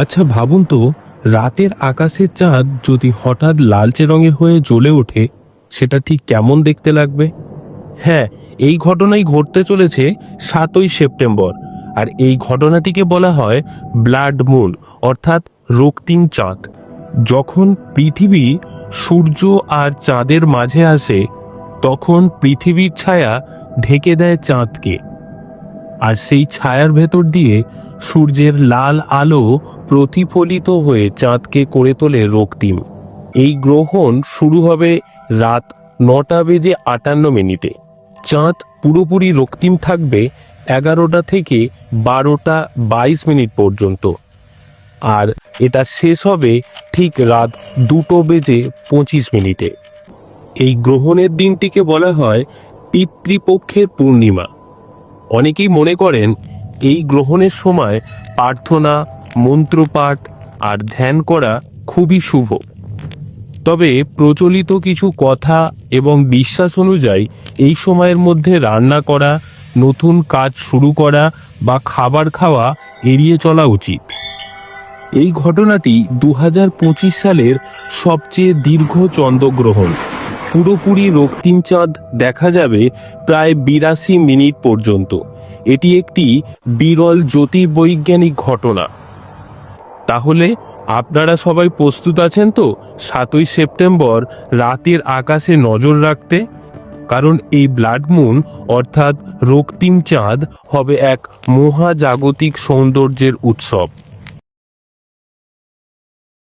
আচ্ছা ভাবুন তো, রাতের আকাশের চাঁদ যদি হঠাৎ লালচে রঙের হয়ে জ্বলে ওঠে, সেটা ঠিক কেমন দেখতে লাগবে? হ্যাঁ এই ঘটনাই ঘটতে চলেছে সাতই সেপ্টেম্বর, আর এই ঘটনাটিকে বলা হয় ব্লাড মুন, অর্থাৎ রক্তিম চাঁদ। যখন পৃথিবী সূর্য আর চাঁদের মাঝে আসে, তখন পৃথিবীর ছায়া ঢেকে দেয় চাঁদকে। আর সেই ছায়ার ভেতর দিয়ে সূর্যের লাল আলো প্রতিফলিত হয়ে চাঁদকে করে তোলে রক্তিম। এই গ্রহণ শুরু হবে রাত নটা বেজে আটান্ন মিনিটে। চাঁদ পুরোপুরি রক্তিম থাকবে এগারোটা থেকে বারোটা বাইশ মিনিট পর্যন্ত। আর এটা শেষ হবে ঠিক রাত দুটো বেজে পঁচিশ মিনিটে। এই গ্রহণের দিনটিকে বলা হয় পিতৃপক্ষের পূর্ণিমা। অনেকেই মনে করেন এই গ্রহণের সময় প্রার্থনা, মন্ত্রপাঠ আর ধ্যান করা খুবই শুভ। তবে প্রচলিত কিছু কথা এবং বিশ্বাস অনুযায়ী এই সময়ের মধ্যে রান্না করা, নতুন কাজ শুরু করা বা খাবার খাওয়া এড়িয়ে চলা উচিত। এই ঘটনাটি দু হাজার পঁচিশ সালের সবচেয়ে দীর্ঘ চন্দ্রগ্রহণ। পুরোপুরি রক্তিম চাঁদ দেখা যাবে প্রায় বিরাশি মিনিট পর্যন্ত। এটি একটি বিরল জ্যোতির্বৈজ্ঞানিক ঘটনা। তাহলে, আপনারা সবাই প্রস্তুত আছেন তো সাতই সেপ্টেম্বর রাতের আকাশে নজর রাখতে? কারণ এই ব্লাড মুন, অর্থাৎ রক্তিম চাঁদ, হবে এক মহাজাগতিক সৌন্দর্যের উৎসব।